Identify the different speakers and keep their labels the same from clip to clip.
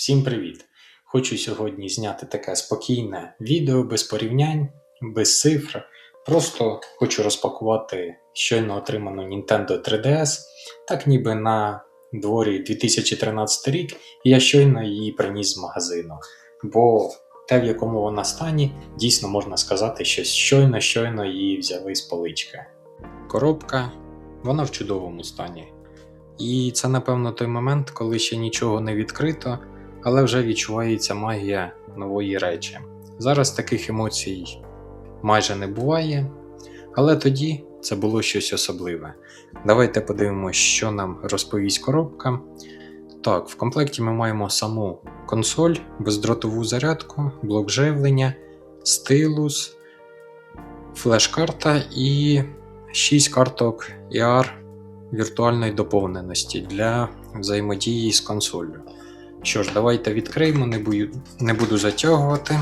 Speaker 1: Всім привіт! Хочу сьогодні зняти таке спокійне відео без порівнянь, без цифр. Просто хочу розпакувати щойно отриману Nintendo 3DS, так ніби на дворі 2013 рік, і я щойно її приніс з магазину. Бо те, в якому вона стані, дійсно можна сказати, що щойно-щойно її взяли з полички. Коробка, вона в чудовому стані. І це, напевно, той момент, коли ще нічого не відкрито, але вже відчувається магія нової речі. Зараз таких емоцій майже не буває, але тоді це було щось особливе. Давайте подивимося, що нам розповість коробка. Так, в комплекті ми маємо саму консоль, бездротову зарядку, блок живлення, стилус, флеш-карта і 6 карток ER віртуальної доповненості для взаємодії з консоллю. Що ж, давайте відкриємо, не, бою, не буду затягувати.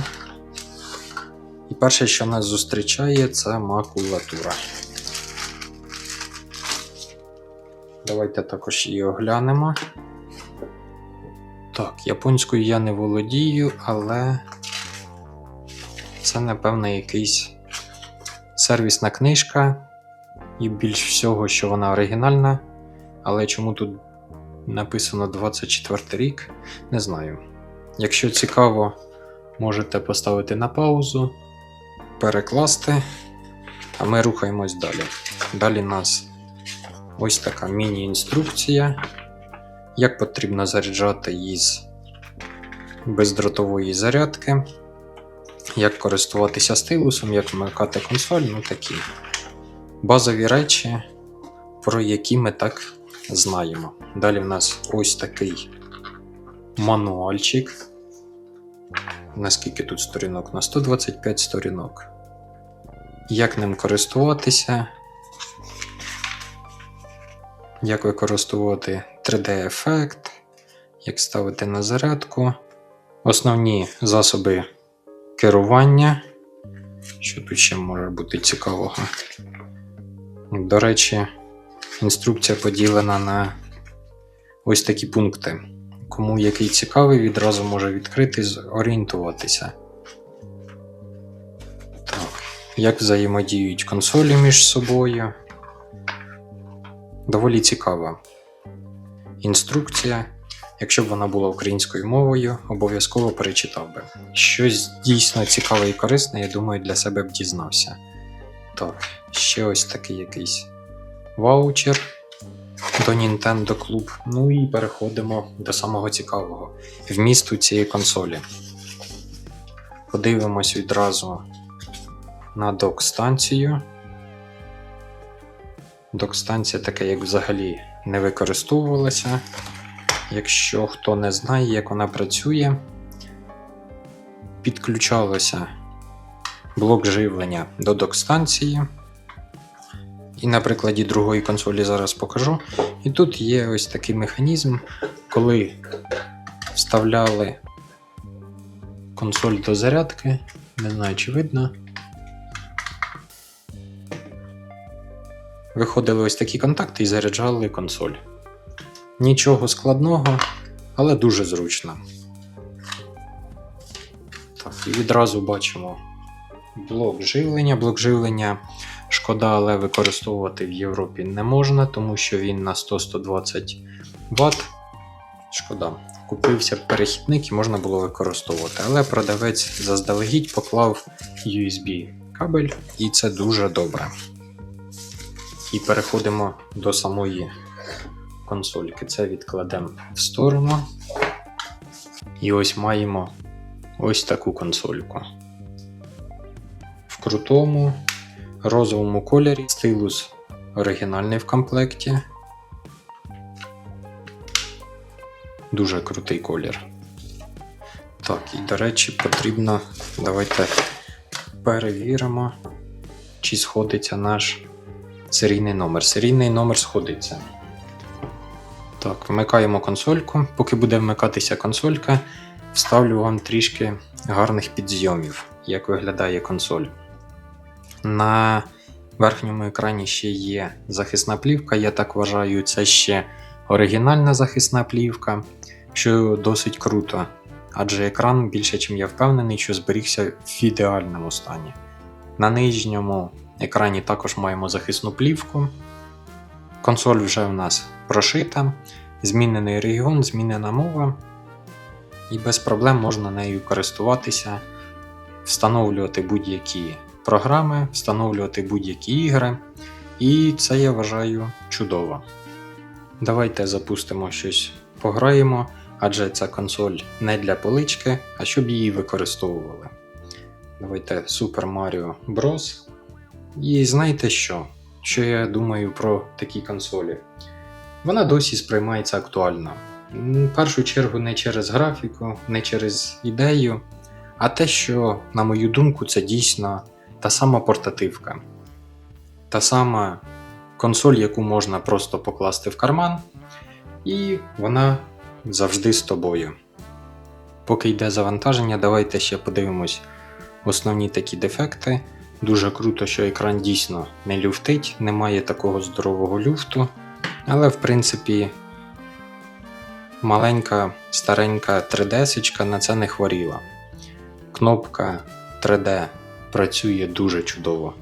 Speaker 1: І перше, що нас зустрічає, це макулатура. Давайте також її оглянемо. Так, японською я не володію, але це, напевно, якийсь сервісна книжка. І більш всього, що вона оригінальна. Але чому тут написано 24 рік, не знаю. Якщо цікаво, можете поставити на паузу, перекласти, а ми рухаємось далі. Далі нас ось така міні-інструкція, як потрібно заряджати із бездротової зарядки, як користуватися стилусом, як вмикати консоль, ну такі базові речі, про які ми так знаємо. Далі в нас ось такий мануальчик. Наскільки тут сторінок? На 125 сторінок. Як ним користуватися? Як використовувати 3D-ефект, як ставити на зарядку, основні засоби керування. Що тут ще може бути цікавого? До речі, інструкція поділена на ось такі пункти. Кому який цікавий, відразу може відкрити зорієнтуватися. Так. Як взаємодіють консолі між собою. Доволі цікава інструкція. Якщо б вона була українською мовою, обов'язково перечитав би. Щось дійсно цікаве і корисне, я думаю, для себе б дізнався. Так, ще ось такий якийсь ваучер до Nintendo Club. Ну і переходимо до самого цікавого вмісту цієї консолі. Подивимось відразу на док-станцію. Док-станція така, як взагалі не використовувалася. Якщо хто не знає, як вона працює, підключалося блок живлення до док-станції. І на прикладі другої консолі зараз покажу. І тут є ось такий механізм, коли вставляли консоль до зарядки. Не знаю, чи видно. Виходили ось такі контакти і заряджали консоль. Нічого складного, але дуже зручно. Так, і відразу бачимо блок живлення. Блок живлення шкода, але використовувати в Європі не можна, тому що він на 100-120 Вт. Шкода. Купився перехідник і можна було використовувати. Але продавець заздалегідь поклав USB кабель, і це дуже добре. І переходимо до самої консольки. Це відкладемо в сторону. І ось маємо ось таку консольку. В крутому розовому кольорі стилус оригінальний в комплекті. Дуже крутий колір. Так, і до речі, потрібно. Давайте перевіримо, чи сходиться наш серійний номер. Серійний номер сходиться. Так, вмикаємо консольку. Поки буде вмикатися консолька, вставлю вам трішки гарних підзйомів, як виглядає консоль. На верхньому екрані ще є захисна плівка, я так вважаю, це ще оригінальна захисна плівка. що досить круто, адже екран більше, чим я впевнений, що зберігся в ідеальному стані. На нижньому екрані також маємо захисну плівку. Консоль вже в нас прошита, змінений регіон, змінена мова, і без проблем можна нею користуватися, встановлювати будь-які програми, встановлювати будь-які ігри. І це я вважаю чудово. Давайте запустимо щось, пограємо, адже ця консоль не для полички, а щоб її використовували. Давайте Super Mario Bros. І знаєте що? Що я думаю про такі консолі? Вона досі сприймається актуально. В першу чергу не через графіку, не через ідею, а те, що, на мою думку, це дійсно та сама портативка. Та сама консоль, яку можна просто покласти в карман, і вона завжди з тобою. Поки йде завантаження, давайте ще подивимось основні такі дефекти. Дуже круто, що екран дійсно не люфтить, немає такого здорового люфту. Але в принципі маленька старенька 3D на це не хворіла. Кнопка 3D працює дуже чудово.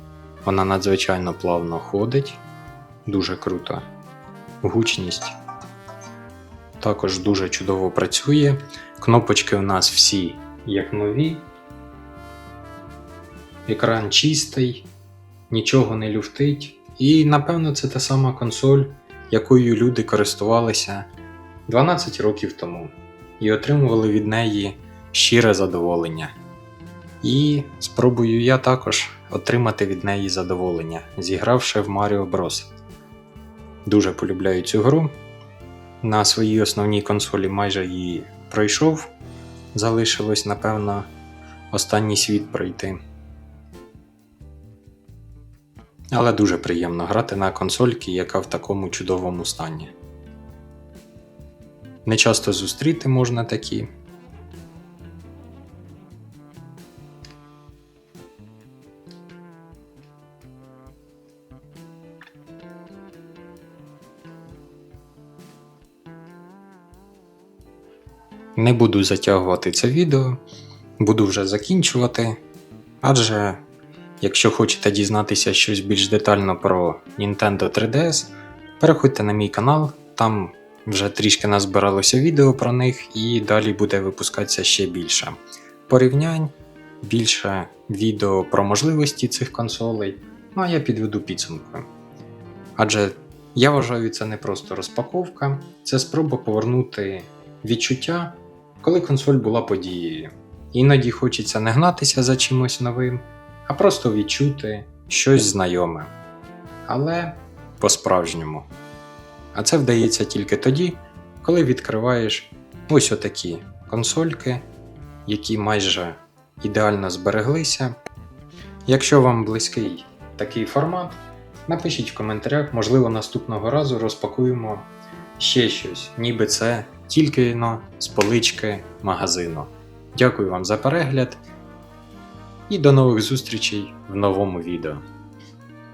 Speaker 1: Вона надзвичайно плавно ходить, дуже круто. Гучність також дуже чудово працює. Кнопочки у нас всі як нові. Екран чистий, нічого не люфтить. І напевно це та сама консоль, якою люди користувалися 12 років тому і отримували від неї щире задоволення. І спробую я також отримати від неї задоволення, зігравши в Mario Bros. Дуже полюбляю цю гру. На своїй основній консолі майже її пройшов. Залишилось, напевно, останній світ пройти. Але дуже приємно грати на консольці, яка в такому чудовому стані. Не часто зустріти можна такі. Не буду затягувати це відео, буду вже закінчувати. Адже, якщо хочете дізнатися щось більш детально про Nintendo 3DS, переходьте на мій канал, там вже трішки назбиралося відео про них, і далі буде випускатися ще більше порівнянь, більше відео про можливості цих консолей. Ну а я підведу підсумки. Адже я вважаю, це не просто розпаковка, це спроба повернути відчуття, коли консоль була подією. Іноді хочеться не гнатися за чимось новим, а просто відчути щось знайоме. Але по-справжньому. А це вдається тільки тоді, коли відкриваєш ось отакі консольки, які майже ідеально збереглися. Якщо вам близький такий формат, напишіть в коментарях, можливо, наступного разу розпакуємо ще щось, ніби це тільки но з полички магазину. Дякую вам за перегляд і до нових зустрічей в новому відео.